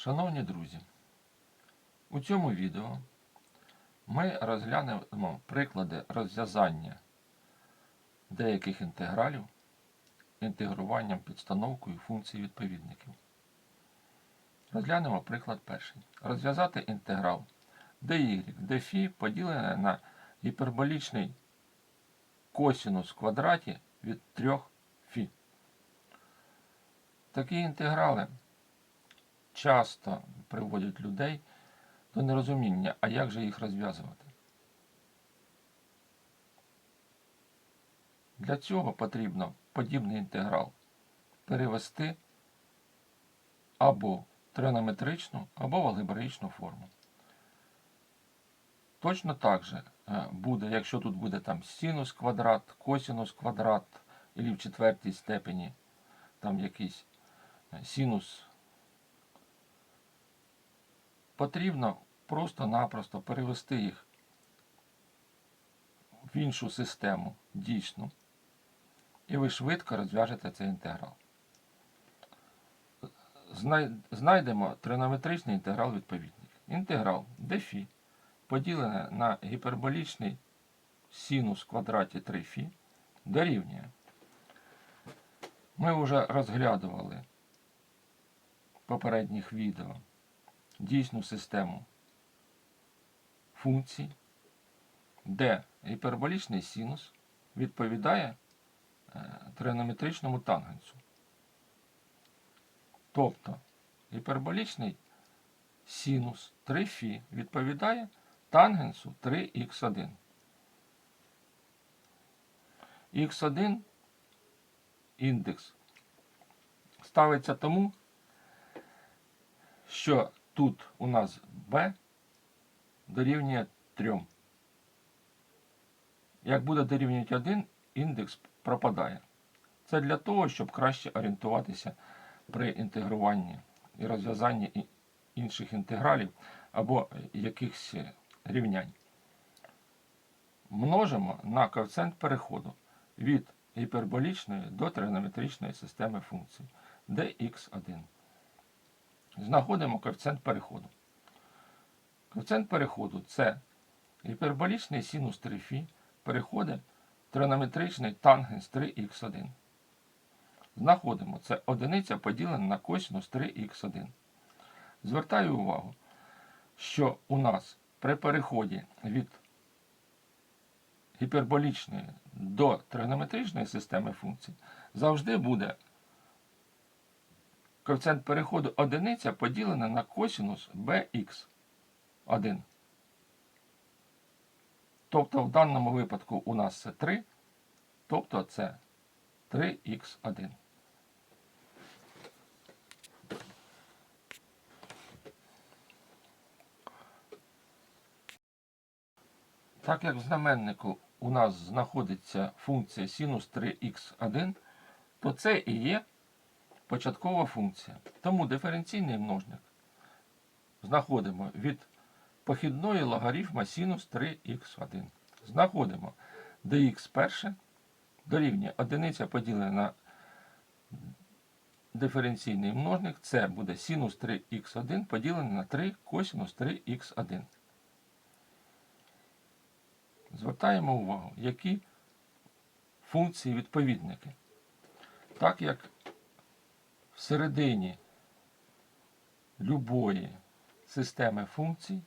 Шановні друзі, у цьому відео ми розглянемо приклади розв'язання деяких інтегралів інтегруванням підстановкою функцій відповідників. Розглянемо приклад перший. Розв'язати інтеграл dy, dφ поділене на гіперболічний косінус в квадраті від 3 φ. Такі інтеграли часто приводять людей до нерозуміння, а як же їх розв'язувати. Для цього потрібно подібний інтеграл перевести або в тринометричну, або в алгебраїчну форму. Точно так же е, буде, якщо тут буде там синус квадрат, косинус квадрат, і в четвертій степені там якийсь е, синус потрібно просто-напросто перевести їх в іншу систему дійсну, і ви швидко розв'яжете цей інтеграл. Знайдемо тринометричний інтеграл відповідник. Інтеграл dφ поділене на гіперболічний синус в квадраті 3φ дорівнює. Ми вже розглядували в попередніх відео дійсну систему функцій, де гіперболічний синус відповідає е, тринометричному тангенсу. Тобто гіперболічний синус 3φ відповідає тангенсу 3х1. х1 індекс ставиться тому, що тут у нас b дорівнює 3. Як буде дорівнювати 1, індекс пропадає. Це для того, щоб краще орієнтуватися при інтегруванні і розв'язанні інших інтегралів або якихось рівнянь. Множимо на коефіцієнт переходу від гіперболічної до тринометричної системи функцій dx1. Знаходимо коефіцієнт переходу. Коефіцієнт переходу це гіперболічний синус 3φ переходить в тангенс 3х1. Знаходимо це одиниця поділена на косинус 3х1. Звертаю увагу, що у нас при переході від гіперболічної до тригонометричної системи функцій завжди буде коефіцієнт переходу одиниця поділена на косинус bx1. Тобто в даному випадку у нас це 3, тобто це 3х1. Так як в знаменнику у нас знаходиться функція синус 3х1, то це і є початкова функція. Тому диференційний множник знаходимо від похідної логарифма синус 3х1. Знаходимо dx перше дорівнює одиниця поділена на диференційний множник. Це буде синус 3х1 поділене на 3 косинус 3х1. Звертаємо увагу, які функції відповідники. Так як всередині любої системи функцій,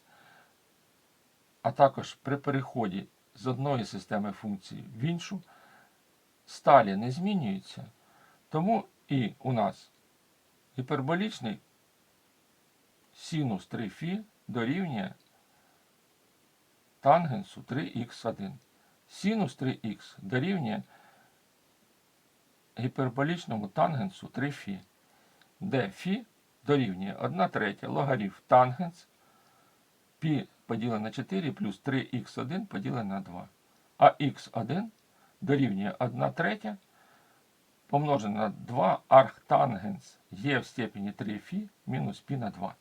а також при переході з одної системи функцій в іншу, сталі не змінюються, тому і у нас гіперболічний синус 3φ дорівнює тангенсу 3х1. Синус 3х дорівнює гіперболічному тангенсу 3φ, де Фі дорівнює 1 третя логарів тангенс π поділене на 4 плюс 3х1 поділене на 2. А х1 дорівнює 1 третя помножене на 2 архтангенс є в степені 3 φ мінус π на 2.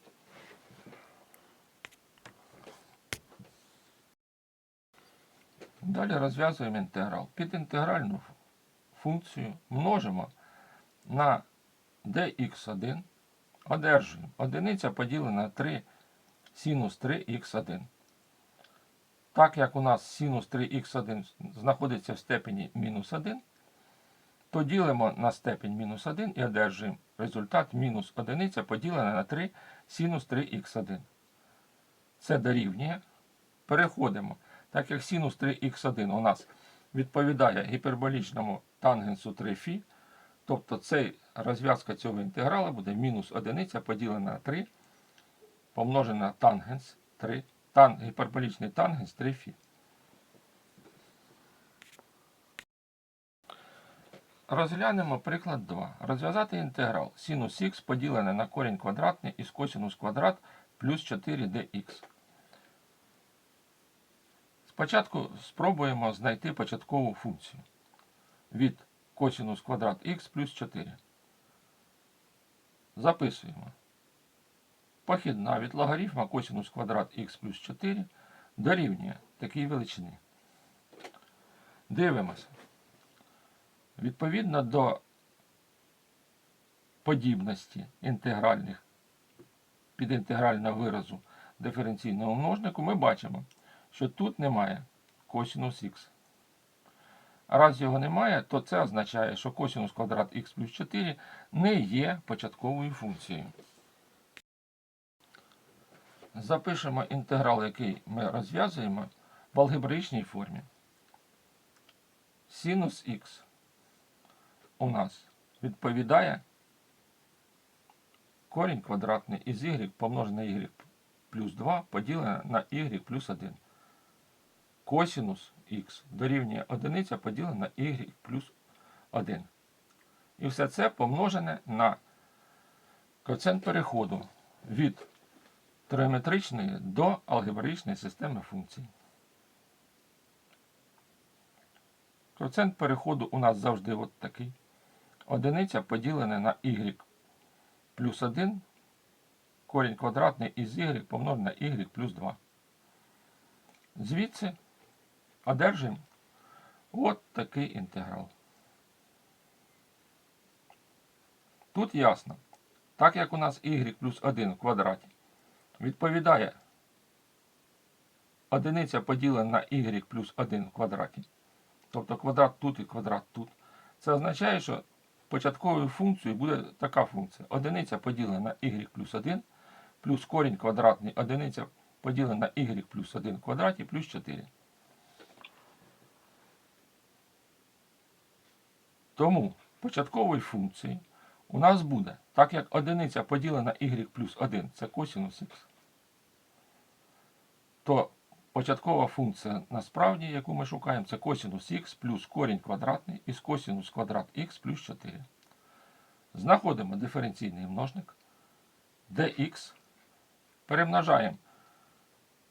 Далі розв'язуємо інтеграл. Під інтегральну функцію множимо на dx1 одержуємо одиниця поділена на 3 синус 3х1. Так як у нас синус 3х1 знаходиться в степені мінус 1, то ділимо на степень мінус 1 і одержуємо результат мінус 1 поділена на 3 синус 3х1. Це дорівнює. Переходимо. Так як синус 3х1 у нас відповідає гіперболічному тангенсу 3 φ, тобто цей розв'язка цього інтеграла буде мінус 1 поділена на 3 помножена на тангенс 3, тан, гіперболічний тангенс 3 φ. Розглянемо приклад 2. Розв'язати інтеграл синус х поділене на корінь квадратний із косинус квадрат плюс 4dx. Спочатку спробуємо знайти початкову функцію від косинус квадрат х плюс 4. Записуємо. Похідна від логарифма косинус квадрат х плюс 4 дорівнює такій величині. Дивимося. Відповідно до подібності інтегральних підінтегрального виразу диференційного множнику, ми бачимо, що тут немає косинус х. Раз його немає, то це означає, що косинус квадрат х плюс 4 не є початковою функцією. Запишемо інтеграл, який ми розв'язуємо в алгебраїчній формі. Синус х у нас відповідає корінь квадратний із y помножене на y плюс 2 поділене на y плюс 1. Косинус х дорівнює 1 поділене на y плюс 1. І все це помножене на коефіцієнт переходу від тригонометричної до алгебраїчної системи функцій. Коефіцієнт переходу у нас завжди от такий. Одиниця поділена на y плюс 1, корінь квадратний із y помножене на y плюс 2. Звідси одержимо от такий інтеграл. Тут ясно, так як у нас y плюс 1 в квадраті відповідає одиниця поділена на y плюс 1 в квадраті, тобто квадрат тут і квадрат тут, це означає, що початковою функцією буде така функція. Одиниця поділена на y плюс 1, плюс корінь квадратний одиниця поділена на y плюс 1 в квадраті плюс 4. Тому початковою функцією у нас буде, так як одиниця поділена y плюс 1 це косинус х, то початкова функція насправді, яку ми шукаємо, це косинус х плюс корінь квадратний із косинус квадрат х плюс 4. Знаходимо диференційний множник dx, перемножаємо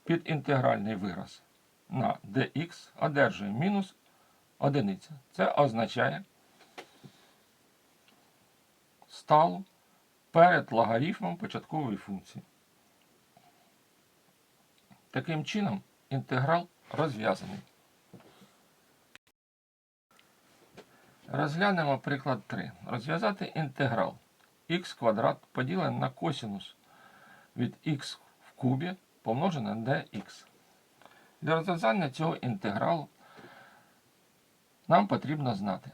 підінтегральний вираз на dx, одержуємо мінус одиниця. Це означає сталу перед логарифмом початкової функції. Таким чином, інтеграл розв'язаний. Розглянемо приклад 3. Розв'язати інтеграл х квадрат поділений на косинус від х в кубі помножене на dx. Для розв'язання цього інтегралу нам потрібно знати,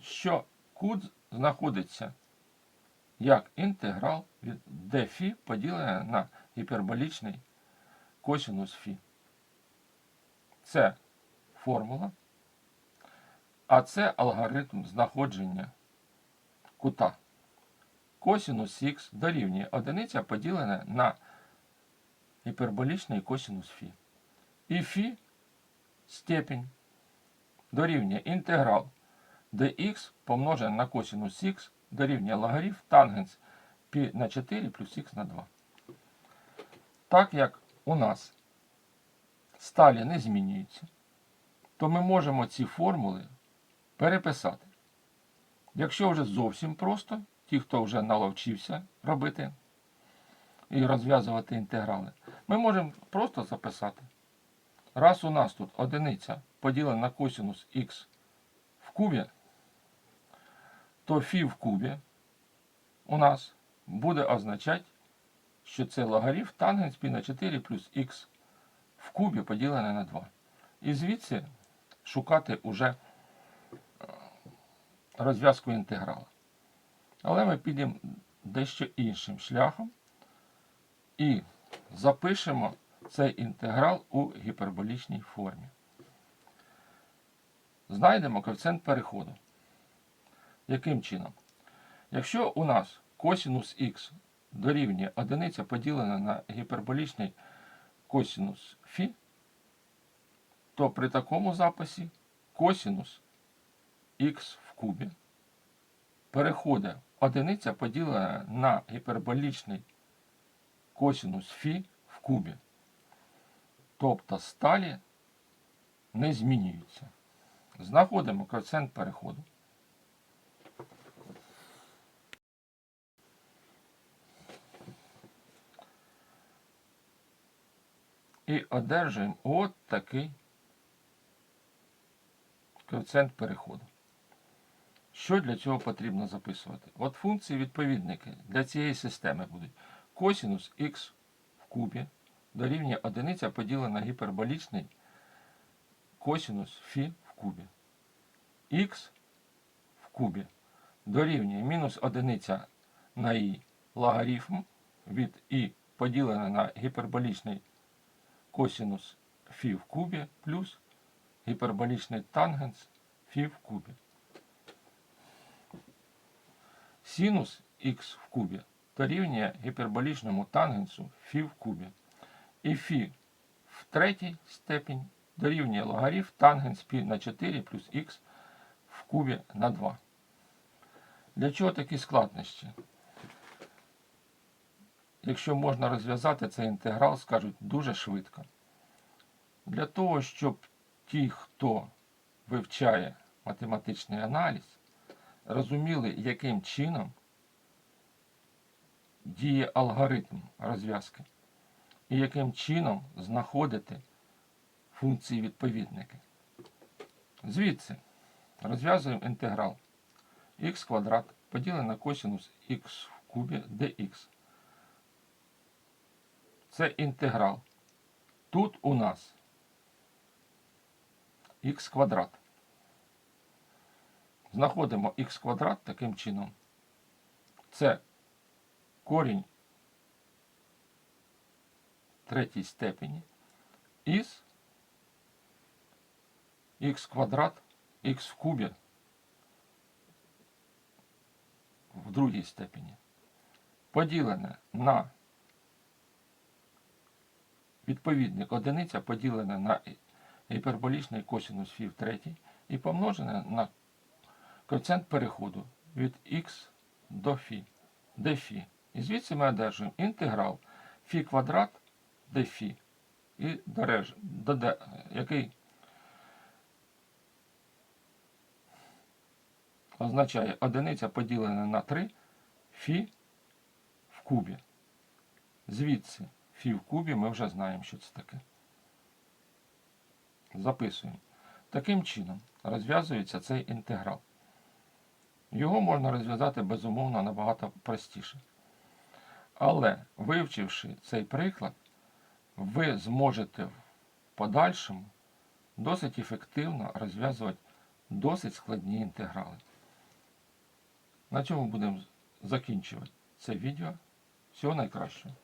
що кут знаходиться як інтеграл від dφ поділене на гіперболічний косинус фі. Це формула, а це алгоритм знаходження кута. Косинус х дорівнює одиниця поділене на гіперболічний косинус фі. І фі степінь дорівнює інтеграл dx помножене на косинус х дорівнює логарифм тангенс π на 4 плюс х на 2. Так як у нас сталі не змінюються, то ми можемо ці формули переписати. Якщо вже зовсім просто, ті, хто вже наловчився робити і розв'язувати інтеграли, ми можемо просто записати. Раз у нас тут одиниця поділена на косинус х в кубі, то фі в кубі у нас буде означати, що це логарифм тангенс π на 4 плюс х в кубі поділене на 2. І звідси шукати уже е, розв'язку інтеграла. Але ми підемо дещо іншим шляхом і запишемо цей інтеграл у гіперболічній формі. Знайдемо коефіцієнт переходу. Яким чином? Якщо у нас косінус х дорівнює одиниця поділена на гіперболічний косінус φ, то при такому записі косінус х в кубі переходить одиниця поділена на гіперболічний косінус φ в кубі. Тобто сталі не змінюються. Знаходимо коефіцієнт переходу. І одержуємо от такий коефіцієнт переходу. Що для цього потрібно записувати? От функції відповідники для цієї системи будуть косінус х в кубі дорівнює одиниця поділена на гіперболічний косінус φ в кубі. х в кубі дорівнює мінус одиниця на і логарифм від і поділене на гіперболічний косінус φ в кубі плюс гіперболічний тангенс φ в кубі. Синус х в кубі дорівнює гіперболічному тангенсу φ в кубі. І φ в третій степінь дорівнює логарифм тангенс π на 4 плюс х в кубі на 2. Для чого такі складнощі? Якщо можна розв'язати цей інтеграл, скажуть дуже швидко. Для того, щоб ті, хто вивчає математичний аналіз, розуміли, яким чином діє алгоритм розв'язки і яким чином знаходити функції відповідники. Звідси розв'язуємо інтеграл х квадрат поділене на косинус х в кубі dx. Це інтеграл. Тут у нас х квадрат. Знаходимо х квадрат таким чином. Це корінь третій степені із х квадрат х в кубі в другій степені поділене на відповідник одиниця поділене на гіперболічний косинус в третій і помножене на коефіцієнт переходу від х до фі, де фі. І звідси ми одержуємо інтеграл фі квадрат де фі, і дореж, доде, який означає одиниця поділена на 3 фі в кубі. Звідси фі в кубі ми вже знаємо, що це таке. Записуємо. Таким чином розв'язується цей інтеграл. Його можна розв'язати безумовно набагато простіше. Але вивчивши цей приклад, ви зможете в подальшому досить ефективно розв'язувати досить складні інтеграли. На цьому будемо закінчувати це відео. Всього найкращого.